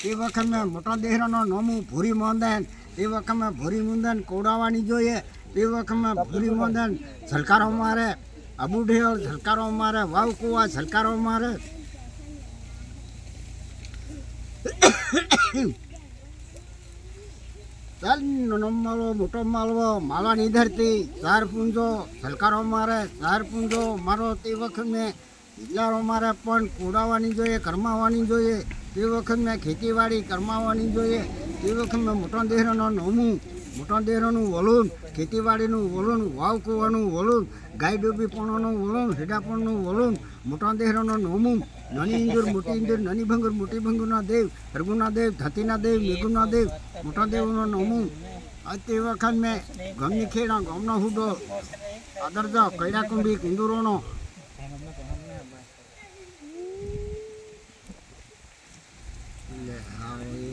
તે વખત મોટા દેહરાનો નોમું ભૂરી મોંદન તે વખતે ભૂરી મુંદન કોડાવાની જોઈએ તે વખતે ભૂરી મોંદન ઝલકારો મારે અબુઢેલ ઝલકારો મારે, વાવ કુવા ઝલકારો મારે. નાનો મોટો માલવો માલાની ધરતી, ચાર પૂંજો ઝલકારો મારે, ચાર પૂંજો મારો તે વખત મેં મારે, પણ કોડાવાની જોઈએ કરમાવાની જોઈએ. તે વખત મેં ખેતીવાડી કરમાવાની જોઈએ. તે વખત મેં મોટા દેહરાનો નોમું, મોટા દેહરાનું વલૂન ખેતીવાડીનું વલૂન વાવ કૂવાનું વલૂન ગાય ડૂબી પણોનું વલૂન હેડાપણનું વલૂન મોટા દેહરાનો નોમું, નાની ઇંદુર મોટી ઇંદુર નાની ભંગુર, મોટી ભંગુરના દેવ હરગુના દેવ, ધતીના દેવ, મેઘુના દેવ, મોટા દેવનો નોમું. તે વખત મેં ગમની ખેડા, ગામનો હુડો, આદરજા કૈડા કુંડી કિંદુરોનો rồi